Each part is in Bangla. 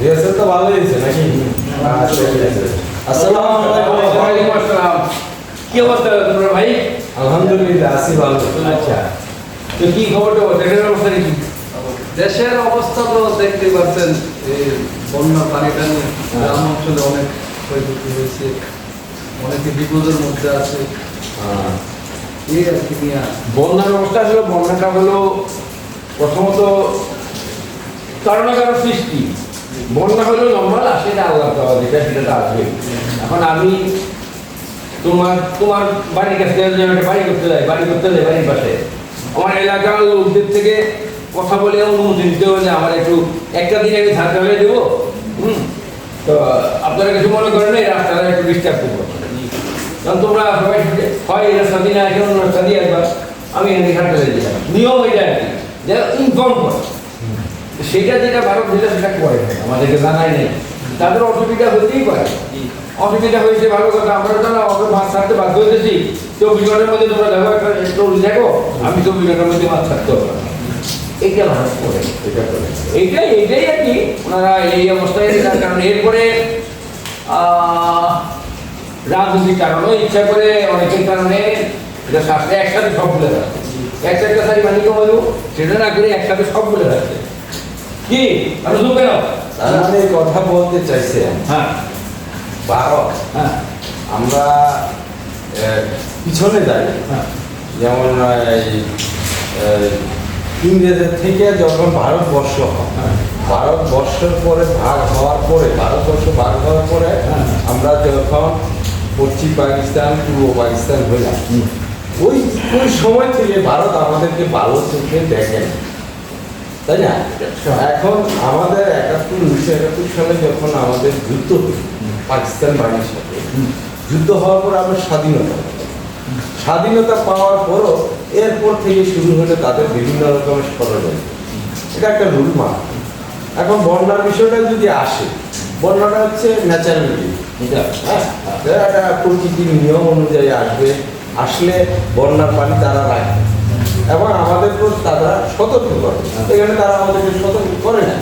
রিহার্সাল তো ভালোই হয়েছে নাকি? আচ্ছা ঠিক আছে। আসসালামু আলাইকুম। আসসালাম। কি অবস্থা তোমরা ভাই? আলহামদুলিল্লাহ আসি ভালো। আচ্ছা। তো কি খবর তো দেশের অবস্থা কি দেশের অবস্থা তো দেখতে পাচ্ছেন এই বন্যা পানিটা নিয়ে গ্রাম অঞ্চলে অনেক ক্ষয়ক্ষতি হয়েছে অনেকে বিপদের মধ্যে আছে। আহ, এই আর কি নিয়ে বন্যার অবস্থা আসলে বন্যাটা হলো প্রথমত কারও না কারও সৃষ্টি। বন্যা হলো নর্মাল আসে এটা আল্লাহ দেওয়া যেটা সেটা তো আসবে এখন আমি তোমার তোমার বাড়ির কাছে একটা বাড়ি করতে যাই, বাড়ি করতে যাই বাড়ির পাশে, আমার এলাকার লোকদের থেকে কথা বলে অনুমতি নিতে হবে যে আমার একটু একটা দিন আমি ধার হয়ে দেবো। হুম? তো আপনারা কিছু মনে করেন এই রাস্তাটা একটু ডিস্টার্ব করব। কারণ তোমরা সবাই হয় এই রাস্তা দিয়ে আসে অন্য রাস্তা দিয়ে একবার আমি এখানে হয়ে দিলাম নিয়ম এটা আর কি, যে ইনফর্ম করে। সেটা যেটা ভারত যেটা সেটা করে আমাদেরকে জানাই নেই। তাদের অসুবিধা হতেই পারে। অসুবিধা হয়েছে ভালো কথা আমরা তো না অত মাছ ছাড়তে বাধ্য হয়েছি চব্বিশ ঘণ্টার মধ্যে তোমরা দেখো একটা টোল দেখো আমি চব্বিশ ঘণ্টার মধ্যে মাছ ছাড়তে হবে না। এইটা ভারত করে। এটা করে। এইটাই এইটাই আর কি। ওনারা এই অবস্থায় কারণ এরপরে রাজনৈতিক কারণে ইচ্ছা করে অনেকের কারণে এটা শাস্ত্রে একসাথে সব বলে রাখছে একটা একটা শাড়ি বানিয়ে কমালো সেটা না করে একসাথে সব বলে রাখছে কি? তার মানে কথা বলতে চাইছে। হ্যাঁ। ভারত হ্যাঁ। আমরা পিছনে যাই। হ্যাঁ। যেমন ইংরেজের থেকে যখন ভারতবর্ষ হয় হ্যাঁ। ভারতবর্ষের পরে ভাগ হওয়ার পরে ভারতবর্ষ ভাগ হওয়ার পরে হ্যাঁ। আমরা যখন পশ্চিম পাকিস্তান পূর্ব পাকিস্তান হইলাম। ওই ওই সময় থেকে ভারত আমাদেরকে ভালো চোখে দেখেন তাই না? এখন আমাদের একাত্তর উনিশশো একাত্তর সালে যখন আমাদের যুদ্ধ পাকিস্তান বাহিনীর সাথে, যুদ্ধ হওয়ার পর আমরা স্বাধীনতা স্বাধীনতা পাওয়ার পরও এরপর থেকে শুরু হলে তাদের বিভিন্ন রকমের ষড়যন্ত্র। এটা একটা রুল মান এখন বন্যার বিষয়টা যদি আসে, বন্যাটা হচ্ছে ন্যাচারালিটি। এটা হ্যাঁ একটা প্রকৃতির নিয়ম অনুযায়ী আসবে। আসলে বন্যার পানি তারা রাখে। এবং আমাদের উপর তারা সতর্ক করে। এখানে তারা আমাদেরকে সতর্ক করে না।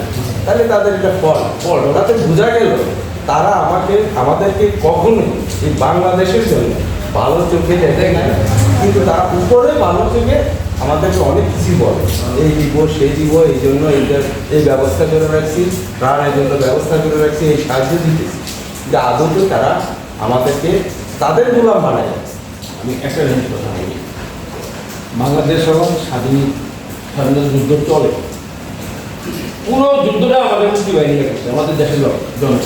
তাহলে তাদের এটা ফল। ফল। তাতে বোঝা গেল, তারা আমাকে, আমাদেরকে কখনোই এই বাংলাদেশের জন্য ভালো চোখে দেখে না কিন্তু তারা উপরে ভালো চোখে আমাদেরকে অনেক কিছু বলে। এই দিব, সেই দিব, এই জন্য এইটা এই ব্যবস্থা করে রাখছি প্রাণের জন্য ব্যবস্থা করে রাখছি, এই সাহায্য দিতেছি। কিন্তু আদতে তারা আমাদেরকে তাদের গোলাম বানায়। আমি একটা জিনিস কথা বলি। বাংলাদেশ এবং স্বাধীন স্বাধীনতা যুদ্ধ চলে। পুরো যুদ্ধটা আমাদের মুক্তি বাহিনী করছে আমাদের দেশের জনগণ।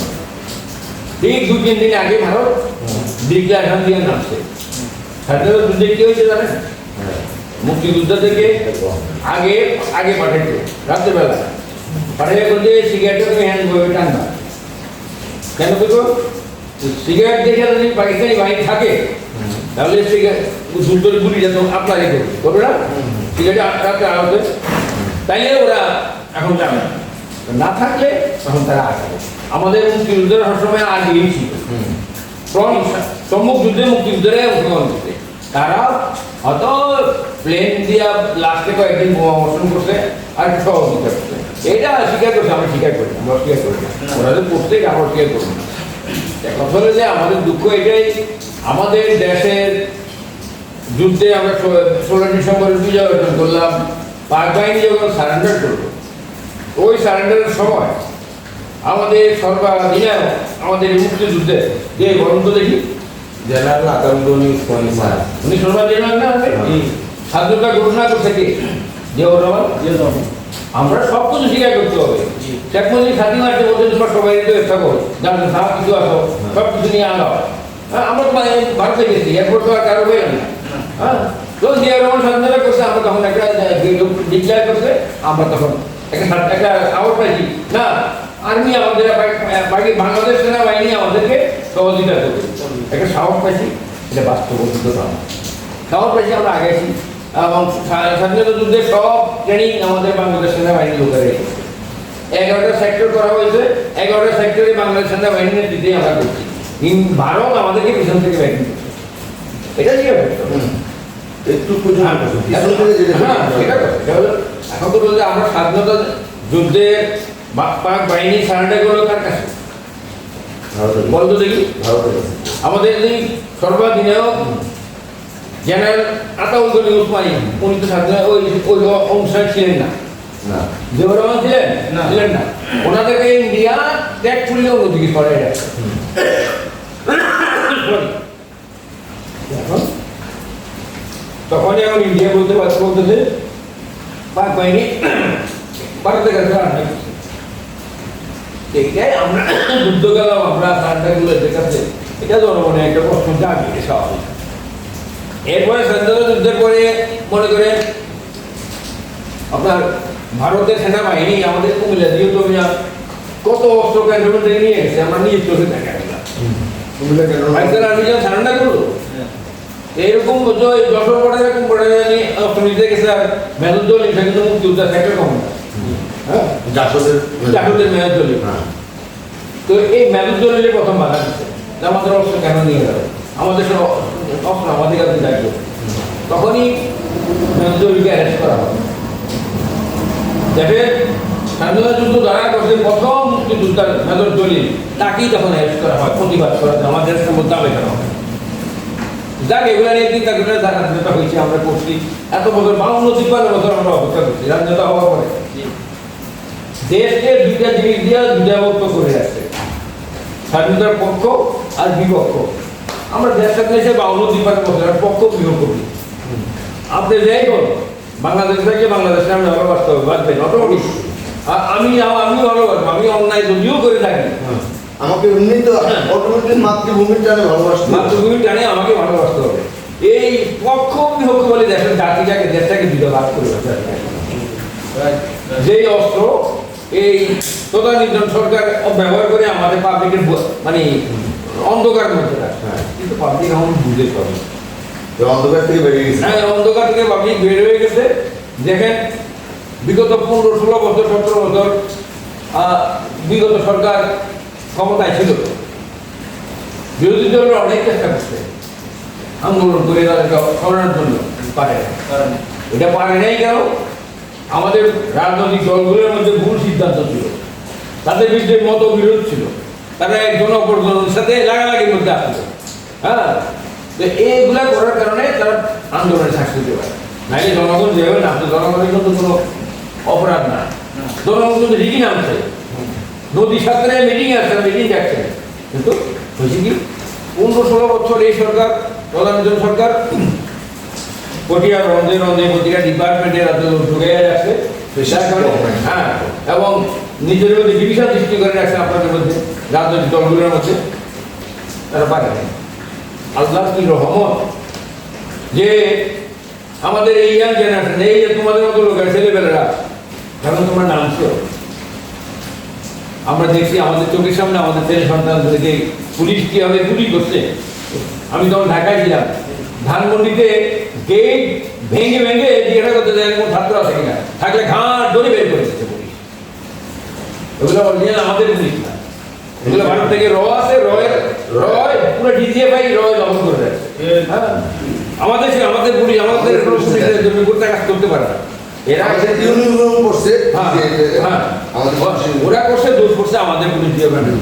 ঠিক দু তিন দিন আগে ভারত ডিক্লারেশন দিয়ে নামছে। স্বাধীনতা যুদ্ধে কি হয়েছে জানেন? মুক্তিযুদ্ধ থেকে আগে আগে পাঠাইতো রাত্রেবেলা। পাঠিয়ে বলতে সিগারেটটা তুমি হ্যান্ড বইবে টানবা। কেন বুঝব সিগারেট দেখে যদি পাকিস্তানি বাহিনী থাকে তাহলে সিগারেট যুদ্ধের গুলি যেত আপনারই করবে করবে না? সিগারেট রাত্রে আলোতে তাইলে ওরা এখন যাবে। না থাকলে তখন তারা আসবে। আমাদের মুক্তিযুদ্ধের সবসময় আগেই ছিল। সম্মুখ যুদ্ধে মুক্তিযুদ্ধে অংশগ্রহণ করতে তারা হয়তো প্লেন দিয়া লাস্টে কয়েকদিন বোমা বর্ষণ করছে আর সহযোগিতা করছে। এটা স্বীকার করছে, আমরা স্বীকার করি আমরা স্বীকার করি ওরা করছে এটা আমরা স্বীকার করি এখন যে আমাদের দুঃখ এটাই আমাদের দেশের যুদ্ধে আমরা ষোলো ডিসেম্বর বিজয় অর্জন করলাম পাক বাহিনী যখন সারেন্ডার করল ওই সারেন্ডারের সময় আমাদের সর্বাধিনায়ক আমাদের মুক্তিযুদ্ধে যে তো দেখি? General sir. উনি সর্বাধিনায়ক না? আমাদের স্বাধীনতা ঘোষণা করছে কে? জিয়াউর রহমান? আমরা সব কিছু স্বীকার করতে হবে। শেখ মুজিব স্বাধীন আছে বলতে তোমার সবাই থাকো। সব কিছু আসো সব কিছু নিয়ে আনো হ্যাঁ আমরা তো ভারতে গেছি এরপর তো আর কারও হয়ে না। হ্যাঁ তো জিয়াউর রহমান স্বাধীনতা করছে, আমরা তখন একটা ডিক্লেয়ার করছে, আমরা তখন একটা একটা আওয়াজ পাইছি। না আর্মি আমাদের বাকি বাংলাদেশ সেনাবাহিনী আমাদেরকে সহযোগিতা করবে। একটা সাহস পাইছি, এটা বাস্তবতা না সাহস পাইছি, আমরা আগেছি এবং স্বা- স্বাধীনতা যুদ্ধে সব ট্রেনিং আমাদের বাংলাদেশ সেনাবাহিনী লোকের এগারোটা সেক্টর করা হয়েছে, এগারোটা সেক্টরে বাংলাদেশ সেনাবাহিনীর নেতৃত্বে আমরা করছি। ভারত আমাদেরকে পিছন থেকে করছে এটা কি হবে একটু হ্যাঁ, এখন তো বলছে আমরা স্বাধীনতা যুদ্ধে পাক বাহিনী সারেন্ডার করল কার কাছে বলতো দেখি। আমাদের এই সর্বাধিনায়ক জেনারেল আতাউল গনি উসমানী উনি তো স্বাধীন ওই ওই ছিলেন না। না। জিয়াউর রহমান ছিলেন? না। ছিলেন না। ওনাদেরকে ইন্ডিয়া ত্যাগ করলে অন্যদিকে সরাই রাখছে। তখন এখন ইন্ডিয়া বলতে পাক বাহিনী নাই কিছু। আমরা যুদ্ধ গেলাম, আমরা এটা একটা প্রশ্ন জাগে স্বাভাবিক এরপরে স্বাধীনতা যুদ্ধের পরে মনে করেন আপনার ভারতের সেনাবাহিনী আমাদের কুমিল্লা দিয়ে তো কত অস্ত্র থেকে নিয়ে গেছে, আমরা নিয়ে চোখে দেখা এইরকম যে ওই যশোর পড়ে এরকম পড়ে জানি অস্ত্র নিতে গেছে আর মেহদুল এটা কিন্তু মুক্তিযোদ্ধা সেক্টর কমান্ডার হ্যাঁ? জাসদের জাসদের মেহদুল হ্যাঁ। তো এই মেহদুল প্রথম বাধা দিচ্ছে আমাদের অস্ত্র কেন নিয়ে গেল? আমাদের সব অস্ত্র আমাদের কাছে যাইতো তখনই মেহদুলকে অ্যারেস্ট করা হয়। দেখেন স্বাধীনতা যুদ্ধ যারা করছে প্রথম মুক্তিযোদ্ধার মেজর তাকেই তখন অ্যারেস্ট করা হয়, প্রতিবাদ করা হয়, আমাদের দাবি করা হয়। যাক, এগুলো নিয়ে স্বাধীনতা হয়েছে আমরা করছি। এত বছর, বাউন্ন তিপ্পান্ন বছর আমরা অপেক্ষা করছি স্বাধীনতা হওয়ার পরে। দেশকে দুইটা জিনিস দিয়ে দুইটা করে রাখছে স্বাধীনতার পক্ষ আর বিপক্ষ। আমরা দেশটাকে এসে বাউন্ন তিপ্পান্ন বছর পক্ষ বিপক্ষ করি। আপনি যাই বল বাংলাদেশ থেকে বাংলাদেশে আমি ভালোবাসতে হবে বাঁচবেন অটোমেটিক আমি আমি ভালোবাসবো আমি অন্যায় যদিও করে থাকি। আমাকে এমনি তো অটোমেটিক মাতৃভূমির টানে ভালোবাসতে হবে। মাতৃভূমি জানে আমাকে ভালোবাসতে হবে। এই পক্ষ বিপক্ষ বলে দেশের জাতিটাকে দেশটাকে ভাগ করে যেই অস্ত্র এই তদানীতন সরকার ব্যবহার করে আমাদের পাবলিকের মানে অন্ধকার মধ্যে রাখছে হ্যাঁ। কিন্তু পাবলিক এখন বুঝে পাবে। অন্ধকার থেকে বেরিয়ে গেছে। হ্যাঁ অন্ধকার থেকে পাবলিক বের হয়ে গেছে। দেখেন বিগত পনেরো ষোলো বছর সতেরো বছর বিগত সরকার ক্ষমতায় ছিল। বিরোধী দলরা অনেক চেষ্টা করছে। আন্দোলন করে তাদেরকে সরানোর জন্য পারে না। এটা পারে নাই কেন? আমাদের রাজনৈতিক দলগুলোর মধ্যে ভুল সিদ্ধান্ত ছিল। তাদের বিরুদ্ধে মত বিরোধ ছিল। তারা একজন অপরজনের সাথে লাগালাগির মধ্যে আসছিল। হ্যাঁ? তো এইগুলা করার কারণে তারা আন্দোলনে সাক্ষী দিতে পারে। নাইলে জনগণ যেভাবে নামছে জনগণের কিন্তু কোনো অপরাধ না। জনগণ কিন্তু ঠিকই নামছে। নদী সাঁতরে মিটিং আছে মিটিং যাচ্ছে? কিন্তু হয়েছে কি? পনেরো ষোলো বছর এই সরকার প্রধানমন্ত্রী সরকার রঞ্জে রঞ্জে প্রতিটা ডিপার্টমেন্টের ঢুকে যাচ্ছে। হ্যাঁ এবং নিজের মধ্যে ডিভিশন সৃষ্টি করে রাখছে আপনাদের মধ্যে রাজনৈতিক দলগুলোর মধ্যে। তারা পারে না। আল্লাহ কি রহমত? যে আমাদের এই ইয়াং জেনারেশন এই যে তোমাদের মতো লোকের ছেলেবেলেরা এখন তোমরা নামছো আমরা দেখছি আমাদের চোখের সামনে আমাদের ছেলে সন্তানদেরকে পুলিশ কীভাবে গুলি করছে। আমি তখন ঢাকায় ছিলাম। ধানমন্ডিতে গেট ভেঙে ভেঙে জিজ্ঞাসা করতে যায় কোন ছাত্র আছে কিনা? থাকলে ঘাট ধরে বের করে দিচ্ছে পুলিশ। অরিজিনাল আমাদের পুলিশ না। এগুলো ভারত থেকে র আছে রয়ের রয় পুরো ডিজিএফআই রয় দখল করে রাখছে হ্যাঁ। আমাদের আমাদের পুলিশ আমাদের পুলিশের জন্য করতে কাজ করতে পারে না। এরা আমাদের ইউনিফর্ম করছে হ্যাঁ, হ্যাঁ। আমাদের ওরা করছে দোষ করছে আমাদের পুলিশ দিয়ে ব্যান্ডেল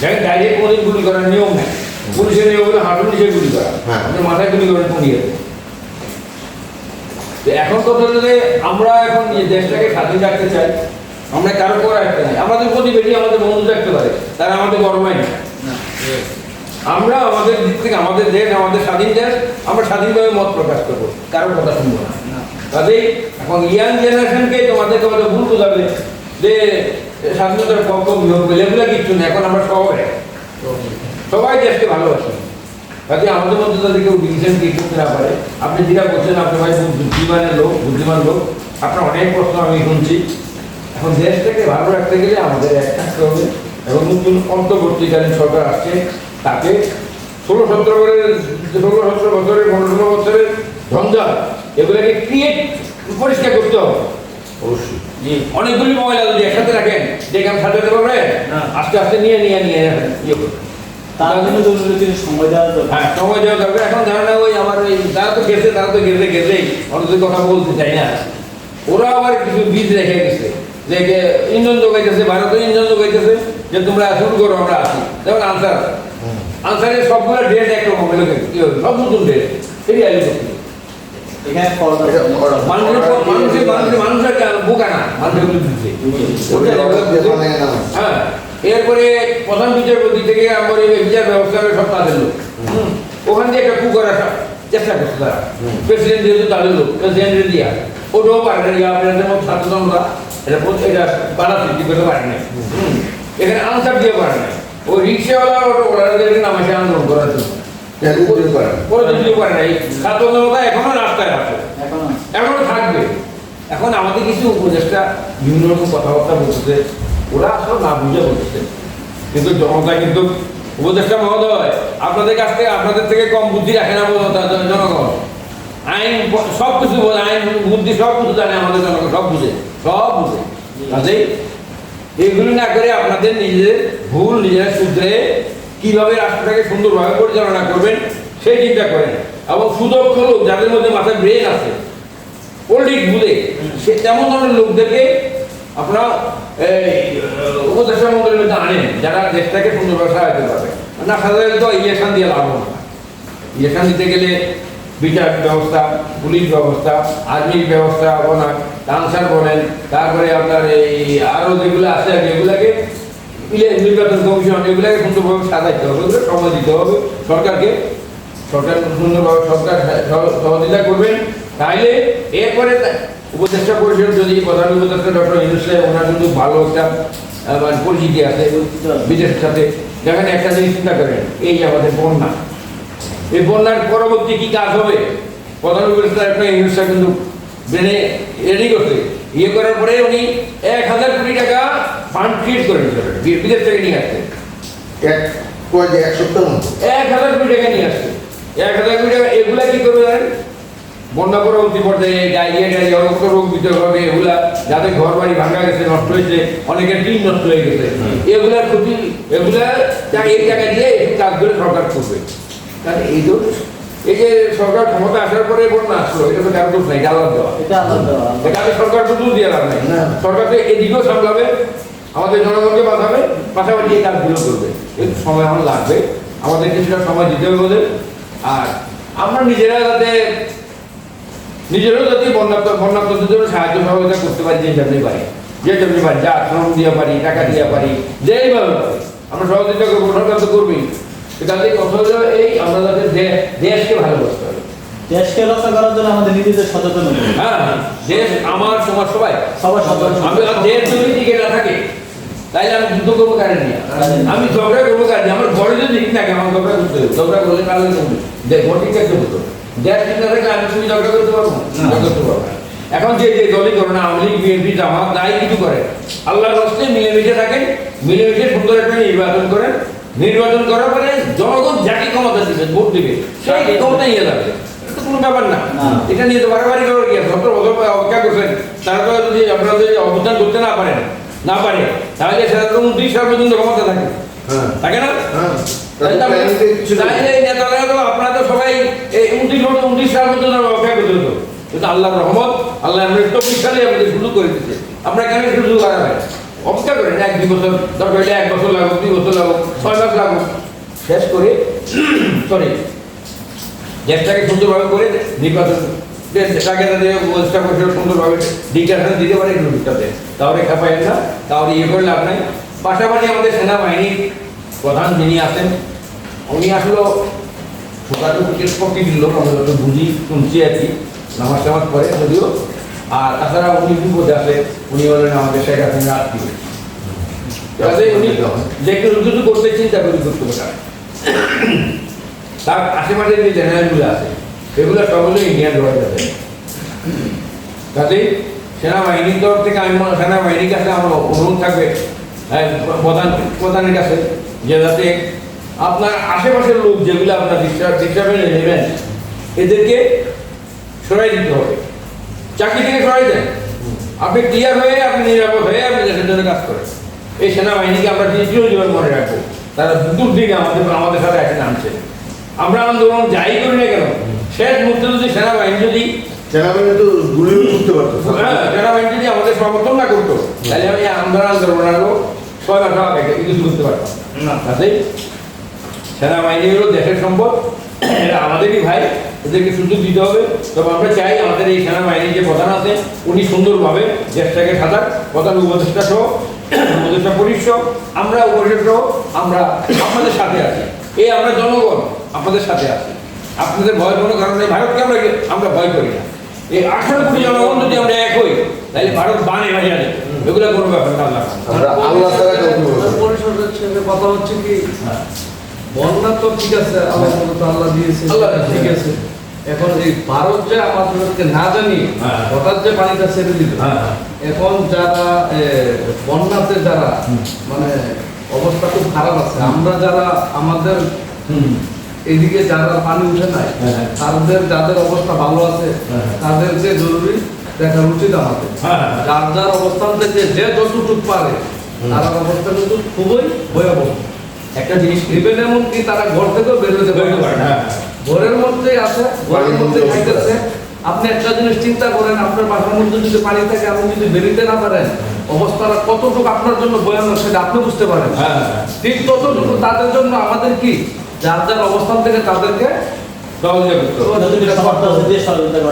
দেখেন ডাইরেক্ট কোনোদিন গুলি করার নিয়ম নেই। পুলিশের নিয়ম হলো হাঁটুর নিচে গুলি করা। হ্যাঁ। মাথায় গুলি করেন তো এখন কথা হলো যে আমরা এখন দেশটাকে স্বাধীন রাখতে চাই। আমরা কারও করে রাখতে নাই আমাদের প্রতিবেশী আমাদের বন্ধু থাকতে পারে। তারা আমাদের না। আমরা আমাদের দিক থেকে আমাদের দেশ আমাদের স্বাধীন দেশ আমরা স্বাধীনভাবে মত প্রকাশ করব। কারোর কথা শুনব না। কাজেই এখন ইয়াং জেনারেশনকে তোমাদেরকে হয়তো ভুল বোঝাবে যে স্বাধীনতার পক্ষ বিভক্ত এগুলো কিচ্ছু নেই। এখন আমরা সবাই। সবাই দেশকে ভালোবাসি। কাজে আমাদের মধ্যে যদি কেউ ডিভিশন কি করতে না পারে। আপনি যেটা করছেন, আপনি ভাই বুদ্ধিমানের লোক, বুদ্ধিমান লোক। আপনার অনেক প্রশ্ন আমি শুনছি। এখন দেশটাকে ভালো রাখতে গেলে আমাদের এক থাকতে হবে এবং নতুন অন্তর্বর্তীকালীন সরকার আসছে। তাকে ষোলো সতেরো ষোলো সতেরো বছরের, পনেরো ষোলো বছরের ঝঞ্ঝাট এগুলোকে ক্রিয়েট পরিষ্কার করতে হবে। অবশ্যই। জি অনেকগুলি ময়লা যদি একসাথে রাখেন দেখে আমি সাজাতে পারবেন না। আস্তে আস্তে নিয়ে নিয়ে নিয়ে ইয়ে তার জন্য জরুরি সময় দেওয়া দরকার। হ্যাঁ সময় দেওয়া দরকার। এখন জানা না ওই আমার ওই তারা তো গেছে তারা তো গেছে গেছেই অনেক কথা বলতে চাই না। ওরা আবার কিছু বীজ রেখে গেছে। যে ইঞ্জন যোগাইতেছে ভারত ইঞ্জন যোগাইতেছে যে তোমরা শুরু করো আমরা আছি যেমন আনসার। আনসারের সবগুলো ডেট একরকম হলো সব নতুন ডেট এখানে মানুষের মানুষের মানুষের মানুষের বোকা না। মানুষের হ্যাঁ এরপরে প্রধান বিচারপতি থেকে আমার বিচার ব্যবস্থা সব তাদের লোক। ওখান থেকে একটা কু করার চেষ্টা করছে তারা। প্রেসিডেন্ট যেহেতু তাদের লোক প্রেসিডেন্ট দিয়া ওটাও পারে না আপনাদের মতো ছাত্রজনরা এটা এটা বাধা সৃষ্টি করতে পারে না। এখানে আনসার দিয়ে পারে না। ওই রিক্সাওয়ালা অটো নামাসে আন্দোলন করার জন্য। করে। দিতে পারে না এই ছাত্র এখনও রাস্তায় আছে। এখন এখনও থাকবে। এখন আমাদের কিছু উপদেষ্টা বিভিন্ন রকম কথাবার্তা বলতেছে ওরা আসলে না বুঝে বলতেছে কিন্তু জনতা কিন্তু উপদেষ্টা মহোদয় আপনাদের কাছ থেকে আপনাদের থেকে কম বুদ্ধি রাখে না জনগণ। আইন সব কিছু বোঝে আইন বুদ্ধি সব কিছু জানে আমাদের জনগণ সব বুঝে সব বুঝে। কাজেই এগুলি না করে আপনাদের নিজেদের ভুল নিজেরা শুধরে কীভাবে রাষ্ট্রটাকে সুন্দরভাবে পরিচালনা করবেন সেই চিন্তা করেন। এবং সুদক্ষ লোক যাদের মধ্যে মাথায় ব্রেন আছে পলিটিক্স বুঝে সে তেমন ধরনের লোকদেরকে আপনারা উপদেষ্টা মন্ডলের মধ্যে আনেন যারা দেশটাকে সুন্দরভাবে সাজাতে পারবে। না সাজালে তো ইলেকশন দিয়ে লাভ হবে ইলেকশন দিতে গেলে বিচার ব্যবস্থা পুলিশ ব্যবস্থা আর্মির ব্যবস্থা আপনার আনসার বলেন তারপরে আপনার এই আরও যেগুলো আছে আর কি, এগুলাকে নির্বাচন কমিশন এগুলাকে সুন্দরভাবে সাজাইতে হবে, ওগুলো সময় দিতে হবে সরকারকে। সরকার সুন্দরভাবে সরকার সহ- সহযোগিতা করবেন। তাইলে এরপরে উপদেষ্টা পরিষদ যদি প্রধান উপদেষ্টা ডক্টর সাহেব, ওনার কিন্তু ভালো একটা মানে পরিচিতি আছে বিদেশের সাথে। দেখেন একটা জিনিস চিন্তা করেন, এই আমাদের বন্যা। এই বন্যার পরবর্তী কি কাজ হবে? প্রধান উপদেষ্টা ইউনুস সাহেব কিন্তু ব্রেনে রেডি করছে। ইয়ে করার পরে উনি এক হাজার কোটি টাকা ফান্ড ক্রিয়েট করে নিতে পারেন বিদেশ থেকে নিয়ে আসছে এক সপ্তাহ মতো এক হাজার কোটি টাকা নিয়ে আসছে এক হাজার কোটি টাকা এগুলা কি করবে জানেন? বন্যা পরবর্তী পর্যায়ে ডায়রিয়া ডায়রিয়া অনেক রোগ বিতরণ হবে এগুলা যাদের ঘর বাড়ি ভাঙা গেছে নষ্ট হয়েছে অনেকের টিন নষ্ট হয়ে গেছে। এগুলার ক্ষতি এগুলা এই টাকা দিয়ে এই কাজগুলো সরকার করবে। কারণ এই তো এই যে সরকার ক্ষমতা আসার পরে বন্যা আসলো এটা তো কারও দোষ নাই এটা আলাদা দেওয়া। এটা এখানে সরকার শুধু দিয়ে লাভ নাই। না। সরকার তো এদিকেও সামলাবে আমাদের জনগণকে বাঁচাবে পাশাপাশি এই কাজগুলো করবে। একটু সময় আমার লাগবে। আমাদের কিছুটা সময় দিতে হবে ওদের। আর আমরা নিজেরা যাতে, নিজেরাও যাতে বন্যাত্ম বন্যাত্মদের জন্য সাহায্য সহযোগিতা করতে পারি যে যেমনি পারি। যে যেমনি পারি, যা শ্রম দিয়ে পারি, টাকা দিয়ে পারি যেইভাবে আমরা সহযোগিতা করব, সরকার তো করবেই। কাজে কথা হলো এই, আমরা যাতে দেশকে ভালোবাসতে হবে দেশকে রক্ষা করার জন্য আমাদের নিজেদের সচেতন। হ্যাঁ দেশ আমার তোমার সবাই। সবার সচেতন আমি দেশ যদি টিকে না থাকে তাইলে আমি যুদ্ধ করব নিয়ে? আমি ঝগড়া করব আমার ঘরে যদি ঠিক থাকে আমার ঝগড়া করতে হবে। ঝগড়া করলে কারণ ঘর ঠিক থাকতে হতো দেশ ঠিক না থাকলে আমি তুমি ঝগড়া করতে পারব না? করতে পারব এখন যে যে দলই করো না আওয়ামী লীগ বিএনপি জামাত যাই কিছু করে আল্লাহর রাস্তে মিলেমিশে থাকেন মিলেমিশে সুন্দর একটা নির্বাচন করেন। নির্বাচন করার পরে জনগণ যাকে ক্ষমতা দিবে ভোট দিবে সেই ক্ষমতা নিয়ে যাবে। কোনো ব্যাপার না। এটা নিয়ে তো বাড়াবাড়ি করার কি আছে সত্তর বছর অপেক্ষা করছেন তারপরে যদি আপনারা যদি অবস্থান করতে না পারেন না পারে তাহলে সেটা তো উনত্রিশ সাল পর্যন্ত ক্ষমতা থাকে। হ্যাঁ। থাকে না? হ্যাঁ। তো আপনারা- নেতারা তো আপনারা তো সবাই এই উনত্রিশ বছর উনত্রিশ সাল পর্যন্ত অপেক্ষা করতে হতো। কিন্তু আল্লাহর রহমত আল্লাহ আমরা চব্বিশ সালে আমাদের সুযোগ করে দিচ্ছে আমরা কেন হারাবেন? অপেক্ষা করেন এক দুই বছর দরকার এক বছর লাগুক দুই বছর লাগুক ছয় মাস লাগুক। শেষ করে সরি দেশটাকে সুন্দরভাবে করে নির্বাচন তাদের সুন্দরভাবে ডিক্লারেশন দিতে পারে দিতে তাহলে খেপাই না। তাহলে ইয়ে করে লাভ নাই। পাশাপাশি আমাদের সেনাবাহিনীর প্রধান যিনি আছেন, উনি আসলো ছোটাটো লোক, আমরা যত বুঝি, শুনছি আর কি, নামাজ টামাজ করে যদিও। আর তাছাড়া উনি বিপদে আছে, উনি বলেন আমাদের শেখ হাসিনা আত্মীয়। উনি যে কিছু করতে চিন্তা করি করতে পারে তার আশেপাশে যে জেনারেলগুলো আছে সেগুলো সবগুলো ইন্ডিয়ান রয়েছে আছে। কাজেই সেনাবাহিনীর তরফ থেকে আমি সেনাবাহিনীর কাছে আমার অনুরোধ থাকবে হ্যাঁ, প্রধান প্রধানের কাছে যে যাতে আপনার আশেপাশের লোক যেগুলো আপনার ডিস্টার্ব ডিস্টার্বে নেবেন এদেরকে সরাই দিতে হবে। চাকরি থেকে সরাই দেন। আপনি ক্লিয়ার হয়ে আপনি নিরাপদ হয়ে আপনি দেশের জন্য কাজ করেন। এই সেনাবাহিনীকে আমরা চিরজীবন মনে রাখব। তারা দুটোর দিকে আমাদের আমাদের সাথে এখন আনছে আমরা আন্দোলন যাই করি না কেন শেষ মুহূর্তে যদি সেনাবাহিনী যদি সেনাবাহিনী তো গুলিও করতে পারতো। হ্যাঁ যারা যদি আমাদের সমর্থন না করতো তাহলে আমি আন্দোলন আন্দোলন আরও ছয় মাস আগে কিছু করতে পারতাম। না। কাজেই সেনাবাহিনী হলো দেশের সম্পদ এরা আমাদেরই ভাই এদেরকে সুযোগ দিতে হবে। তবে আমরা চাই আমাদের এই সেনাবাহিনীর যে প্রধান আছে উনি সুন্দরভাবে দেশটাকে সাজাক। প্রধান উপদেষ্টা সহ উপদেষ্টা পরিষদ আমরা উপদেষ্টা আমরা আমাদের সাথে আছি। এই আমরা জনগণ আপনাদের সাথে আছি। আপনাদের ভয় কোনো কারণে ভারতকে আমরা আমরা ভয় করি না। এই আঠারো কোটি জনগণ যদি আমরা এক হই তাহলে ভারত বানে বানিয়ে যাবে এগুলো কোনো ব্যাপার না আল্লাহ আমরা আল্লাহ। পরিষদের কথা হচ্ছে কি হ্যাঁ। বন্যা তো ঠিক আছে আল্লাহ তো আল্লাহ দিয়েছে আল্লাহ ঠিক আছে। এখন এই ভারত যে আমাদেরকে না জানি হ্যাঁ। হঠাৎ যে পানিটা ছেড়ে দিল হ্যাঁ। এখন যারা বন্যাতে যারা মানে অবস্থা খুব খারাপ আছে আমরা যারা আমাদের হুম। এদিকে যারা পানি উঠে নাই হ্যাঁ, হ্যাঁ। তাদের যাদের অবস্থা ভালো আছে হ্যাঁ। তাদেরকে জরুরি দেখা উচিত আমাদের। যার যার অবস্থান থেকে যে যতটুকু পারে তার অবস্থা কিন্তু খুবই ভয়াবহ। একটা জিনিস ইভেন এমনকি তারা ঘর থেকেও পারে বেরোতে পারে ঘরের মধ্যে আছে ঘরের মধ্যে খাইতেছে আপনি একটা জিনিস চিন্তা করেন আপনার বাসার মধ্যে যদি পানি থাকে আপনি যদি বেরোতে না পারেন অবস্থাটা কতটুকু আপনার জন্য ভয়ানক সেটা আপনি বুঝতে পারেন। ঠিক ততটুকু তাদের জন্য আমাদের কি? যার যার অবস্থান থেকে তাদেরকে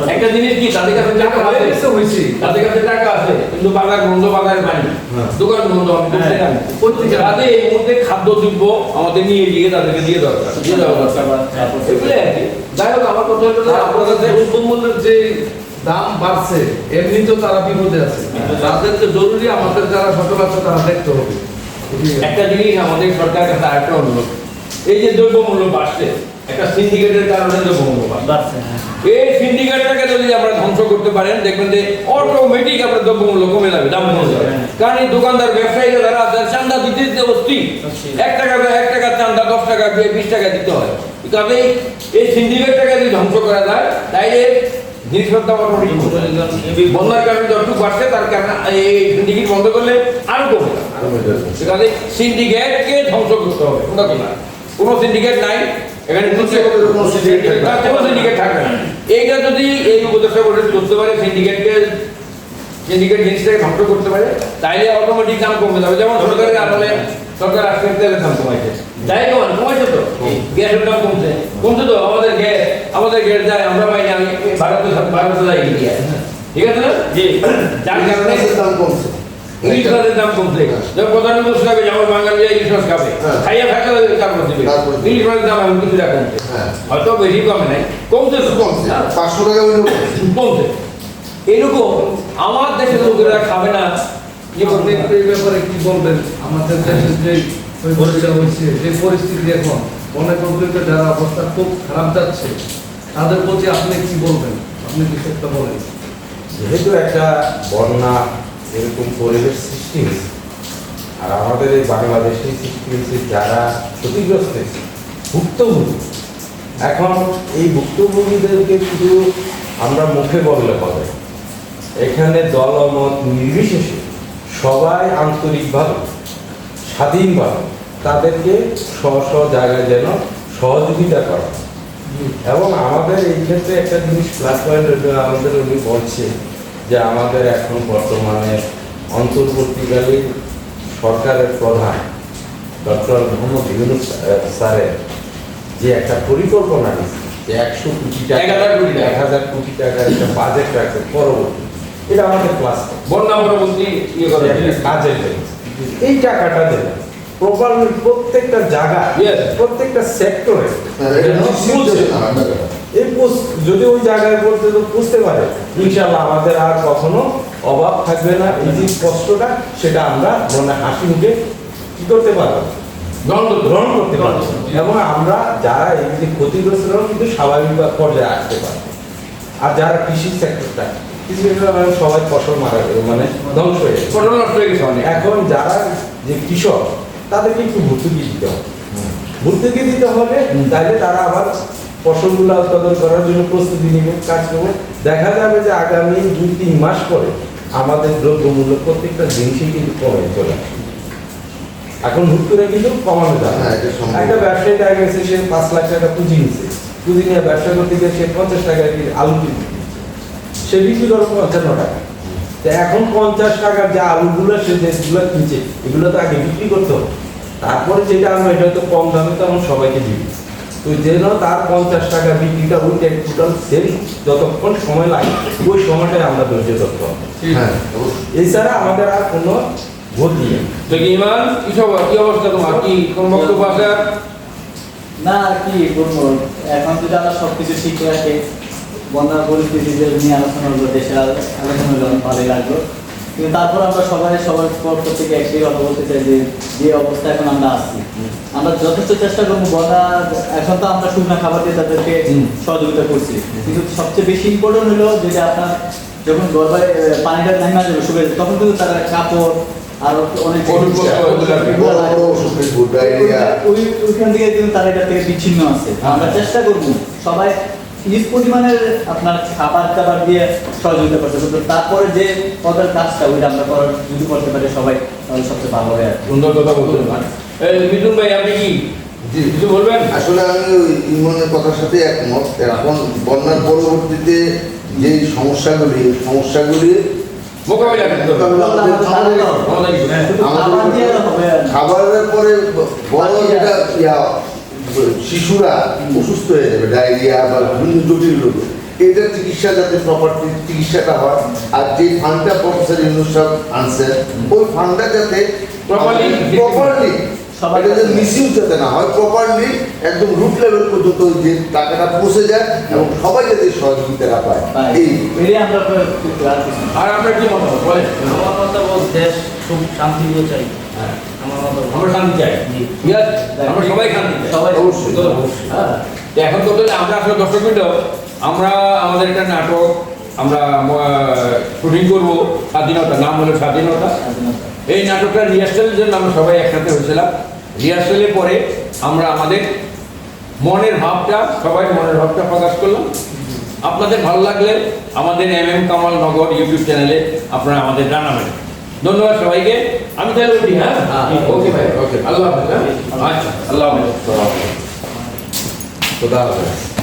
একটা জিনিস কি তাদের কাছে টাকা আছে হয়েছে? তাদের কাছে টাকা আছে কিন্তু বাজার বন্ধ বাজার পানি। দোকান বন্ধ আমি করতে। জানি। প্রত্যেকে- তাদের এই মুহূর্তে খাদ্য দ্রব্য আমাদের নিয়ে গিয়ে তাদেরকে দিয়ে দরকার। দিয়ে দেওয়া দরকার এগুলো আর কি। যাই হোক আমার কথা হলো আপনাদের যে দাম বাড়ছে এমনি তো তারা বিপদে আছে। তাদেরকে জরুরি আমাদের যারা সচল আছে তারা দেখতে হবে। একটা জিনিস আমাদের সরকারের কাছে আরেকটা অনুরোধ। এই যে দ্রব্যমূল্য বাড়ছে একটা সিন্ডিকেটের কারণে দ্রব্যমূল্য বাড়ছে। বাড়ছে হ্যাঁ। এই সিন্ডিকেটটাকে যদি আমরা ধ্বংস করতে পারেন দেখবেন যে অটোমেটিক আপনার দ্রব্যমূল্য কমে যাবে দাম কমে যাবে। কারণ এই দোকানদার ব্যবসায়ীরা যারা আছে চান্দা দিতে দিতে অস্থির। এক টাকা এক টাকার চান্দা দশ টাকা দিয়ে বিশ টাকা দিতে হয়। কাজে এই সিন্ডিকেটটাকে যদি ধ্বংস করা যায় তাইলে জিনিসপত্র অটোমেটিক বন্যার কারণে যতটুকু বাড়ছে তার কারণে এই সিন্ডিকেট বন্ধ করলে আরও কমে যাবে। সিন্ডিকেটকে ধ্বংস করতে হবে কোনো সিন্ডিকেট নাই এখানে কোনো সিন্ডিকেট থাকবে না। এইটা যদি এই উপদেষ্টা পরিষদ করতে পারে সিন্ডিকেটকে সিন্ডিকেট জিনিসটাকে ধ্বংস করতে পারে তাইলে অটোমেটিক দাম কমে যাবে। যেমন সরকারের আমলে সরকার আজকে তেলের দাম কমাইছে। যাই কমান কমাইছে তো? গ্যাসের দাম কমছে। কমছে তো? আমাদের গ্যাস আমাদের গ্যাস যায় আমরা পাই না ভারতে ভারতে যাই ইন্ডিয়া ঠিক আছে না? জি। যার কারণে দাম কমছে। ইলিশ মাছের দাম কমছে। যখন প্রধানমন্ত্রী খাবে যেমন বাঙালি ইলিশ মাছ খাবে। হ্যাঁ। খাইয়া তারপর দিবে ইলিশ মাছের দাম এখন কিছুটা কমছে হ্যাঁ। হয়তো বেশি কমে নাই। কমছে কমছে। হ্যাঁ, পাঁচশো টাকা কমছে। কমছে। এরকম আমার দেশের লোকেরা খাবে না। কি ব্যাপারে কি বলবেন? আমাদের দেশের যে পরিস্থিতি হয়েছে যে পরিস্থিতি এখন অনেক অগ্রিত যারা অবস্থা খুব খারাপ যাচ্ছে তাদের প্রতি আপনি কি বলবেন? আপনি কিছু একটা বলেন। যেহেতু একটা বন্যা এরকম পরিবেশ সৃষ্টি হয়েছে। আর আমাদের এই বাংলাদেশে সৃষ্টি হয়েছে যারা ক্ষতিগ্রস্ত হয়েছে, ভুক্তভোগী। এখন এই ভুক্তভোগীদেরকে শুধু আমরা মুখে বললে হবে। এখানে দলমত নির্বিশেষে সবাই আন্তরিকভাবে, স্বাধীনভাবে তাদেরকে স্ব স্ব জায়গায় যেন সহযোগিতা করা। এবং আমাদের এই ক্ষেত্রে একটা জিনিস প্লাস পয়েন্ট আমাদের উনি বলছে যে আমাদের এখন বর্তমানে অন্তর্বর্তীকালীন সরকারের প্রধান ডক্টর মোহাম্মদ ইউনুস স্যারের যে একটা পরিকল্পনা নিচ্ছে যে একশো কোটি টাকা এক হাজার কোটি টাকার একটা বাজেট রাখছে পরবর্তী। এটা আমাদের ক্লাস বন্যা পরবর্তী ইয়ে করে। এই টাকাটা দেবে। প্রপারলি প্রত্যেকটা জায়গা. প্রত্যেকটা সেক্টরে এই যদি ওই জায়গায় বলতে তো বুঝতে পারে ইনশাল্লাহ আমাদের আর কখনো অভাব থাকবে না। এই যে কষ্টটা সেটা আমরা মনে হাসি মুখে কি করতে পারব? গ্রহণ করতে পারব। এবং আমরা যারা এই যে ক্ষতিগ্রস্তরাও কিন্তু স্বাভাবিক পর্যায়ে আসতে পারব। আর যারা কৃষি সেক্টরটা কৃষি সেক্টর সবাই ফসল মারা গেল মানে ধ্বংস হয়ে। ফসল নষ্ট হয়ে গেছে এখন যারা যে কৃষক তাদেরকে একটু ভর্তুকি দিতে হবে। ভর্তুকি দিতে হবে তাহলে তারা আবার ফসলগুলো উৎপাদন করার জন্য প্রস্তুতি নিবে কাজ করবে। দেখা যাবে যে আগামী দুই তিন মাস পরে আমাদের দ্রব্যমূল্য প্রত্যেকটা জিনিসই কিন্তু কমে চলে এখন হুট করে কিন্তু কমানো যাবে। হ্যাঁ। একটা ব্যবসায়ী দেখা গেছে সে পাঁচ লাখ টাকা পুঁজি নিচ্ছে পুঁজি নিয়ে ব্যবসা করতে গিয়ে সে পঞ্চাশ টাকা দিয়ে আলু কিনতে সে বিক্রি করে পঞ্চান্ন টাকা। তো এখন পঞ্চাশ টাকার যে আলুগুলো সে যেগুলো কিনছে এগুলো তো আগে বিক্রি করতে হবে। তারপরে যেটা আমরা এটা তো কম দামে তো আমরা সবাইকে দিবি। তো যেন তার পঞ্চাশ টাকা বিক্রিটা ওই টোটাল সেল যতক্ষণ সময় লাগে। ওই সময়টাই আমরা ধৈর্য ধরতে হবে। হ্যাঁ এছাড়া আমাদের আর কোনো গতি নেই। তো কি ইমান কি সব কি অবস্থা তোমার? কি কোন বক্তব্য আছে না আর কি বলব? এখন যদি আমরা সবকিছু ঠিক রাখে বন্যার পরিস্থিতিতে নিয়ে আলোচনা হলো দেশের আলোচনা হলো ভালোই লাগল। কিন্তু তারপর আমরা সবাই সবার পক্ষ থেকে একটাই কথা বলতে চাই যে যে অবস্থা এখন আমরা আছি আমরা যথেষ্ট চেষ্টা করব বন্যা এখন তো আমরা শুকনা খাবার দিয়ে তাদেরকে সহযোগিতা করছি কিন্তু সবচেয়ে বেশি ইম্পর্টেন্ট হলো যেটা আপনার যখন আহ, পানিটা নামা যাবে শুকিয়ে তখন কিন্তু তারা কাপড় আর অনেক ওইখান থেকে কিন্তু তারা এটা থেকে বিচ্ছিন্ন আছে আমরা চেষ্টা করব সবাই নিজ পরিমাণের আপনার খাবার টাবার দিয়ে সহযোগিতা করতে কিন্তু তারপরে যে পদের কাজটা ওইটা আমরা করার যদি করতে পারি সবাই তাহলে সবচেয়ে ভালো হয় আর সুন্দর কথা বলছেন। এই মিঠুন ভাই আপনি কি। কিছু বলবেন? আসলে আমি ওই ইমনের কথার সাথে একমত। এখন বন্যার পরবর্তীতে যে সমস্যাগুলি সমস্যাগুলি মোকাবিলা কি। খাবারের পরে বড় যেটা ইয়া শিশুরা অসুস্থ হয়ে যাবে ডায়রিয়া বা বিভিন্ন জটিল রোগ। এটার চিকিৎসা যাতে প্রপার চিকিৎসাটা হয়। আর যে ফান্ডটা প্রফেসর ইউনুস সাহেব আনছেন ওই ফান্ডটা যাতে প্রপারলি সবাই সবাই যাতে মিসইউজ যাতে না হয় প্রপারলি একদম রুট লেভেল পর্যন্ত যে টাকাটা পৌঁছে যায় এবং সবাই যাতে সহযোগিতাটা পায়। এই। আমরা আর আপনার কি মতামত? বলেন। মতামত দেশ খুব শান্তি চাই। মতামত আমরা শান্তি চাই। ঠিক আছে আমরা সবাই শান্তি সবাই অবশ্যই। হ্যাঁ। এখন তো তাহলে আমরা আসলে দর্শক আমরা আমাদের একটা নাটক আমরা শুটিং করব স্বাধীনতা। নাম হলো স্বাধীনতা। স্বাধীনতা। এই নাটকটা রিহার্সালের জন্য আমরা সবাই একসাথে হয়েছিলাম। রিহার্সালের পরে আমরা আমাদের মনের ভাবটা সবাই মনের ভাবটা প্রকাশ করলাম। আপনাদের ভালো লাগলে আমাদের M M Kamal Nagar YouTube চ্যানেলে আপনারা আমাদের জানাবেন। ধন্যবাদ সবাইকে। আমি তাহলে উঠি হ্যাঁ? ওকে ভাই ওকে। আল্লাহ হ্যাঁ? আচ্ছা আল্লাহ খোদা হাফেজ।